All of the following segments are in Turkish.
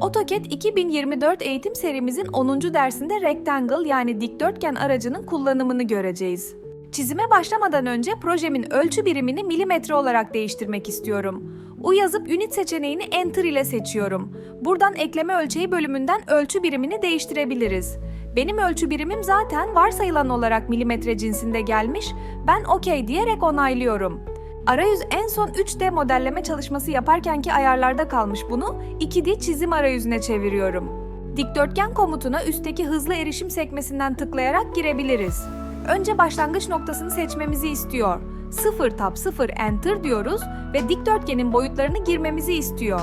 AutoCAD 2024 eğitim serimizin 10. dersinde Rectangle yani dikdörtgen aracının kullanımını göreceğiz. Çizime başlamadan önce projemin ölçü birimini milimetre olarak değiştirmek istiyorum. U yazıp Unit seçeneğini Enter ile seçiyorum. Buradan ekleme ölçeği bölümünden ölçü birimini değiştirebiliriz. Benim ölçü birimim zaten varsayılan olarak milimetre cinsinde gelmiş. Ben OK diyerek onaylıyorum. Arayüz en son 3D modelleme çalışması yaparkenki ayarlarda kalmış bunu 2D çizim arayüzüne çeviriyorum. Dikdörtgen komutuna üstteki hızlı erişim sekmesinden tıklayarak girebiliriz. Önce başlangıç noktasını seçmemizi istiyor. 0 tab 0 enter diyoruz ve dikdörtgenin boyutlarını girmemizi istiyor.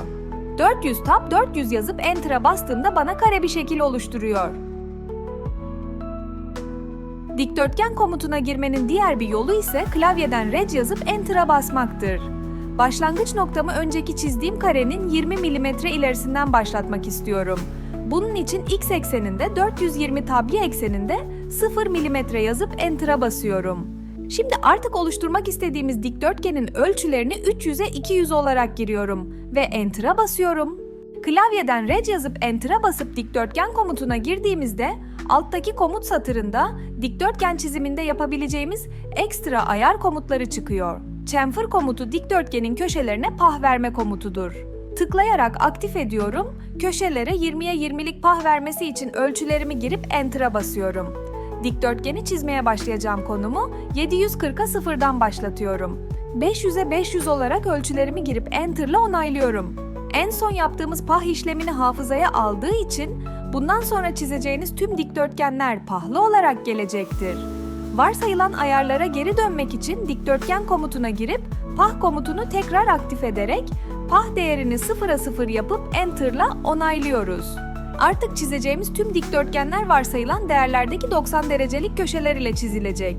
400 tab 400 yazıp enter'a bastığımda bana kare bir şekil oluşturuyor. Dikdörtgen komutuna girmenin diğer bir yolu ise klavyeden Reg yazıp Enter'a basmaktır. Başlangıç noktamı önceki çizdiğim karenin 20 mm ilerisinden başlatmak istiyorum. Bunun için x ekseninde 420 tabi ekseninde 0 mm yazıp Enter'a basıyorum. Şimdi artık oluşturmak istediğimiz dikdörtgenin ölçülerini 300'e 200 olarak giriyorum ve Enter'a basıyorum. Klavyeden Reg yazıp Enter'a basıp dikdörtgen komutuna girdiğimizde alttaki komut satırında dikdörtgen çiziminde yapabileceğimiz ekstra ayar komutları çıkıyor. Chamfer komutu dikdörtgenin köşelerine pah verme komutudur. Tıklayarak aktif ediyorum, köşelere 20'ye 20'lik pah vermesi için ölçülerimi girip Enter'a basıyorum. Dikdörtgeni çizmeye başlayacağım konumu 740'a sıfırdan başlatıyorum. 500'e 500 olarak ölçülerimi girip Enter'la onaylıyorum. En son yaptığımız pah işlemini hafızaya aldığı için bundan sonra çizeceğiniz tüm dikdörtgenler pahlı olarak gelecektir. Varsayılan ayarlara geri dönmek için dikdörtgen komutuna girip pah komutunu tekrar aktif ederek pah değerini sıfıra sıfır yapıp enter'la onaylıyoruz. Artık çizeceğimiz tüm dikdörtgenler varsayılan değerlerdeki 90 derecelik köşeler ile çizilecek.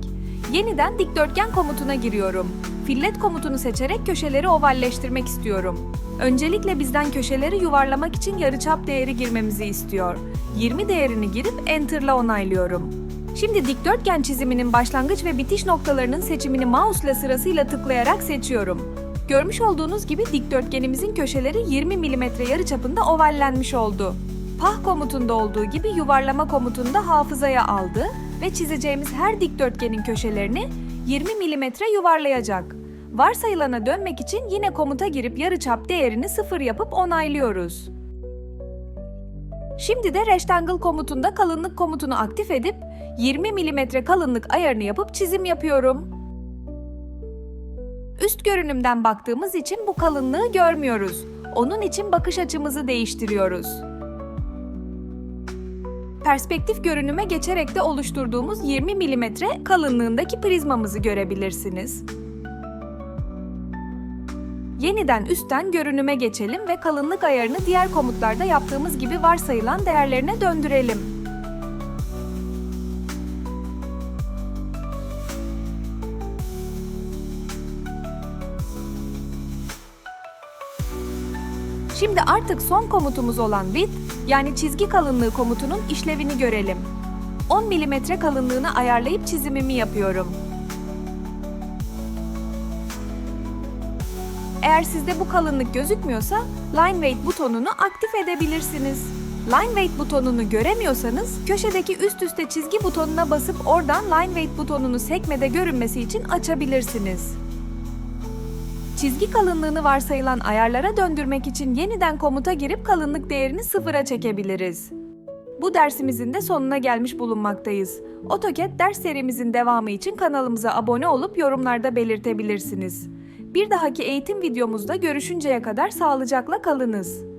Yeniden dikdörtgen komutuna giriyorum. Fillet komutunu seçerek köşeleri ovalleştirmek istiyorum. Öncelikle bizden köşeleri yuvarlamak için yarıçap değeri girmemizi istiyor. 20 değerini girip Enter'la onaylıyorum. Şimdi dikdörtgen çiziminin başlangıç ve bitiş noktalarının seçimini mouse ile sırasıyla tıklayarak seçiyorum. Görmüş olduğunuz gibi dikdörtgenimizin köşeleri 20 mm yarıçapında ovallenmiş oldu. Pah komutunda olduğu gibi yuvarlama komutunda hafızaya aldı ve çizeceğimiz her dikdörtgenin köşelerini 20 mm yuvarlayacak. Varsayılana dönmek için yine komuta girip yarıçap değerini sıfır yapıp onaylıyoruz. Şimdi de rectangle komutunda kalınlık komutunu aktif edip 20 mm kalınlık ayarını yapıp çizim yapıyorum. Üst görünümden baktığımız için bu kalınlığı görmüyoruz. Onun için bakış açımızı değiştiriyoruz. Perspektif görünüme geçerek de oluşturduğumuz 20 mm kalınlığındaki prizmamızı görebilirsiniz. Yeniden üstten görünüme geçelim ve kalınlık ayarını diğer komutlarda yaptığımız gibi varsayılan değerlerine döndürelim. Şimdi artık son komutumuz olan width yani çizgi kalınlığı komutunun işlevini görelim. 10 mm kalınlığını ayarlayıp çizimimi yapıyorum. Eğer sizde bu kalınlık gözükmüyorsa Line Weight butonunu aktif edebilirsiniz. Line Weight butonunu göremiyorsanız köşedeki üst üste çizgi butonuna basıp oradan Line Weight butonunu sekmede görünmesi için açabilirsiniz. Çizgi kalınlığını varsayılan ayarlara döndürmek için yeniden komuta girip kalınlık değerini sıfıra çekebiliriz. Bu dersimizin de sonuna gelmiş bulunmaktayız. AutoCAD ders serimizin devamı için kanalımıza abone olup yorumlarda belirtebilirsiniz. Bir dahaki eğitim videomuzda görüşünceye kadar sağlıcakla kalınız.